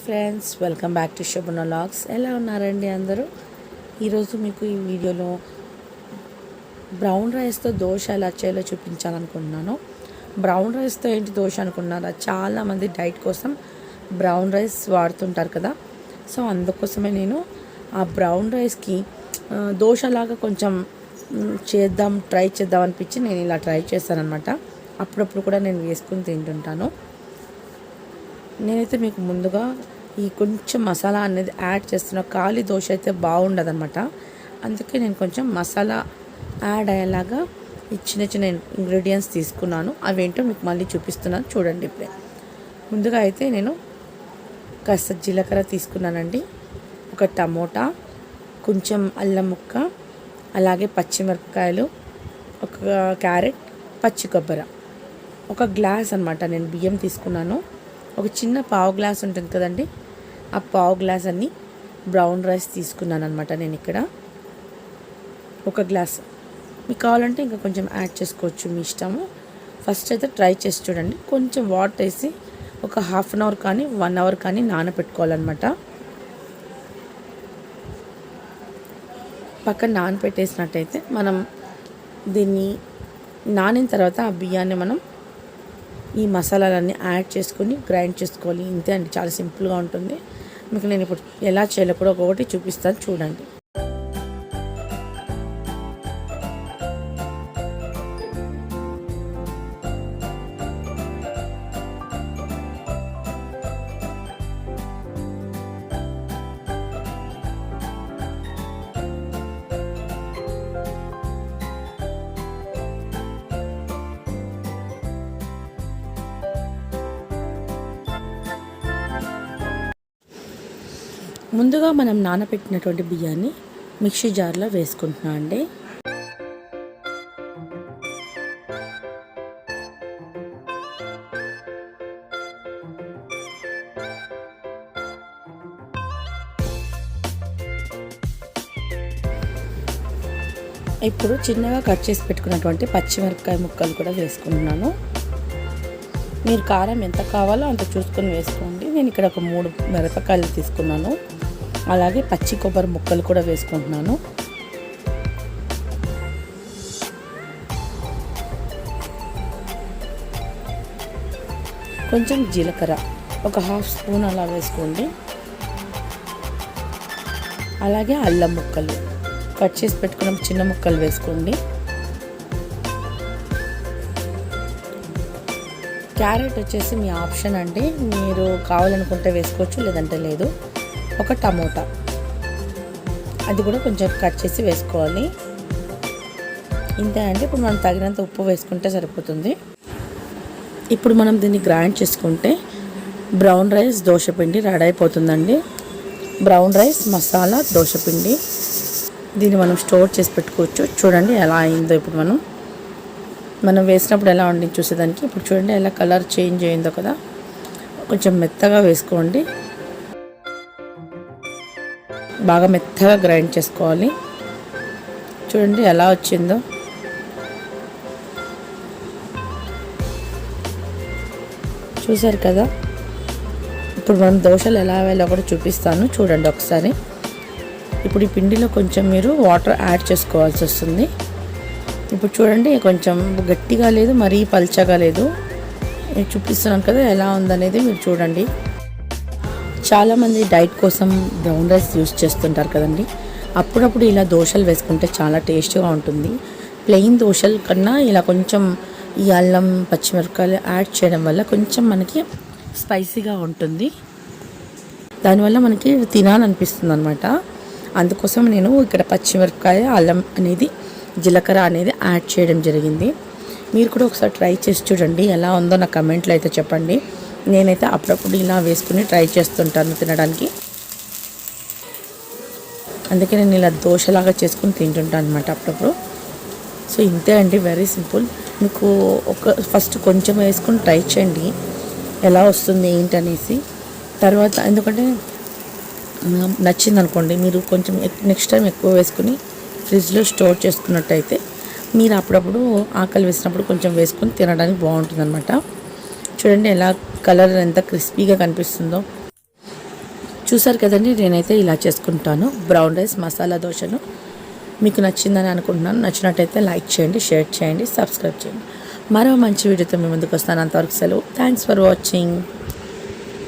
Hi friends welcome back to Shubhana logs ఎలా ఉన్నారండి అందరూ? ఈరోజు మీకు ఈ వీడియోలో బ్రౌన్ రైస్తో దోశ ఎలా చేయాలో చూపించాలనుకుంటున్నాను. బ్రౌన్ రైస్తో ఏంటి దోశ అనుకున్నారా చాలామంది డైట్ కోసం బ్రౌన్ రైస్ వాడుతుంటారు కదా. సో అందుకోసమే నేను ఆ బ్రౌన్ రైస్కి దోశలాగా కొంచెం చేద్దాం ట్రై చేద్దాం అనిపించి నేను ఇలా ట్రై చేశాను అనమాట అప్పుడప్పుడు కూడా నేను వేసుకుని తింటుంటాను. నేనైతే మీకు ముందుగా ఈ కొంచెం మసాలా అనేది యాడ్ చేస్తున్న ఖాళీ దోశ అయితే బాగుండదు అనమాట అందుకే నేను కొంచెం మసాలా యాడ్ అయ్యేలాగా ఈ చిన్న చిన్న ఇంగ్రీడియంట్స్ తీసుకున్నాను. అవేంటో మీకు మళ్ళీ చూపిస్తున్నాను. చూడండి ఇప్పుడే. ముందుగా అయితే నేను కాస్త జీలకర్ర తీసుకున్నానండి. ఒక టమోటా కొంచెం అల్లం ముక్క అలాగే పచ్చిమిరపకాయలు ఒక క్యారెట్ పచ్చి కొబ్బరి. ఒక గ్లాస్ అనమాట నేను బియ్యం తీసుకున్నాను. ఒక చిన్న పావు గ్లాస్ ఉంటుంది కదండి. ఆ పావు గ్లాస్ అన్ని బ్రౌన్ రైస్ తీసుకున్నాను అనమాట నేను ఇక్కడ. ఒక గ్లాస్. మీకు కావాలంటే ఇంకా కొంచెం యాడ్ చేసుకోవచ్చు మీ ఇష్టము. ఫస్ట్ అయితే ట్రై చేసి చూడండి. కొంచెం వాటర్ వేసి ఒక హాఫ్ అన్ అవర్ కానీ వన్ అవర్ కానీ నానబెట్టుకోవాలన్నమాట పక్కన నానబెట్టేసినట్టయితే మనం దీన్ని నానిన తర్వాత ఆ బియ్యాన్ని మనం ఈ మసాలాలన్నీ యాడ్ చేసుకొని గ్రైండ్ చేసుకోవాలి. ఇంతే అండి చాలా సింపుల్గా ఉంటుంది. మీకు నేను ఇప్పుడు ఎలా చేయాలో కూడా ఒక్కొక్కటి చూపిస్తాను చూడండి. ముందుగా మనం నానబెట్టినటువంటి బియ్యాన్ని మిక్సీ జార్లో వేసుకుంటున్నాం అండి. ఇప్పుడు చిన్నగా కట్ చేసి పెట్టుకున్నటువంటి పచ్చిమిరపకాయ ముక్కలు కూడా వేసుకుంటున్నాను. మీరు కారం ఎంత కావాలో అంత చూసుకొని వేసుకోండి. నేను ఇక్కడ ఒక మూడు మిరపకాయలు తీసుకున్నాను. అలాగే పచ్చి కొబ్బరి ముక్కలు కూడా వేసుకుంటున్నాను. కొంచెం జీలకర్ర ఒక హాఫ్ స్పూన్ అలా వేసుకోండి. అలాగే అల్లం ముక్కలు కట్ చేసి పెట్టుకున్న చిన్న ముక్కలు వేసుకోండి. క్యారెట్ వచ్చేసి మీ ఆప్షన్ అండి. మీరు కావాలనుకుంటే వేసుకోవచ్చు లేదంటే లేదు. ఒక టమోటా. అది కూడా కొంచెం కట్ చేసి వేసుకోవాలి. ఇంతే అండి. ఇప్పుడు మనం తగినంత ఉప్పు వేసుకుంటే సరిపోతుంది. ఇప్పుడు మనం దీన్ని గ్రైండ్ చేసుకుంటే బ్రౌన్ రైస్ దోశపిండి రెడీ అయిపోతుందండి. బ్రౌన్ రైస్ మసాలా దోశపిండి. దీన్ని మనం స్టోర్ చేసి పెట్టుకోవచ్చు. చూడండి ఎలా అయిందో ఇప్పుడు మనం. మనం వేసినప్పుడు ఎలా ఉండి చూసేదానికి. ఇప్పుడు చూడండి ఎలా కలర్ చేంజ్ అయిందో కదా. కొంచెం మెత్తగా వేసుకోండి. బాగా మెత్తగా గ్రైండ్ చేసుకోవాలి. చూడండి ఎలా వచ్చిందో. చూసారు కదా? ఇప్పుడు మనం దోశలు ఎలా వేయాలో కూడా చూపిస్తాను. చూడండి ఒకసారి. ఇప్పుడు ఈ పిండిలో కొంచెం మీరు వాటర్ యాడ్ చేసుకోవాల్సి వస్తుంది. ఇప్పుడు చూడండి కొంచెం గట్టిగా లేదు మరీ పల్చగా లేదు. నేను చూపిస్తున్నాను కదా ఎలా ఉందనేది మీరు చూడండి. చాలామంది డైట్ కోసం బ్రౌన్ రైస్ యూస్ చేస్తుంటారు కదండి. అప్పుడప్పుడు ఇలా దోశలు వేసుకుంటే చాలా టేస్ట్గా ఉంటుంది. ప్లెయిన్ దోశల కన్నా ఇలా కొంచెం ఈ అల్లం పచ్చిమిరపకాయలు యాడ్ చేయడం వల్ల కొంచెం మనకి స్పైసీగా ఉంటుంది. దానివల్ల మనకి తినాలనిపిస్తుంది అనమాట అందుకోసం నేను ఇక్కడ పచ్చిమిరపకాయ అల్లం అనేది జీలకర్ర అనేది యాడ్ చేయడం జరిగింది. మీరు కూడా ఒకసారి ట్రై చేసి చూడండి ఎలా ఉందో నా కమెంట్లో అయితే చెప్పండి. నేనైతే అప్పుడప్పుడు ఇలా వేసుకుని ట్రై చేస్తుంటాను తినడానికి. అందుకే నేను ఇలా దోశలాగా చేసుకుని తింటుంటాను అనమాట అప్పుడప్పుడు. సో ఇంతే అండి వెరీ సింపుల్. మీకు ఒక ఫస్ట్ కొంచెం వేసుకుని ట్రై చేయండి. ఎలా వస్తుంది ఏంటనేసి. తర్వాత ఎందుకంటే నచ్చింది అనుకోండి మీరు కొంచెం నెక్స్ట్ టైం ఎక్కువ వేసుకుని ఫ్రిడ్జ్లో స్టోర్ చేసుకున్నట్టయితే మీరు అప్పుడప్పుడు ఆకలి వేసినప్పుడు కొంచెం వేసుకొని తినడానికి బాగుంటుంది అనమాట చూడండి ఎలా కలర్ ఎంత క్రిస్పీగా కనిపిస్తుందో. చూసారు కదండి నేనైతే ఇలా చేసుకుంటాను. బ్రౌన్ రైస్ మసాలా దోశను మీకు నచ్చిందని అనుకుంటున్నాను. నచ్చినట్టయితే లైక్ చేయండి షేర్ చేయండి సబ్స్క్రైబ్ చేయండి. మరో మంచి వీడియోతో మీ ముందుకు వస్తాను. అంతవరకు సెలవు. Thanks for watching.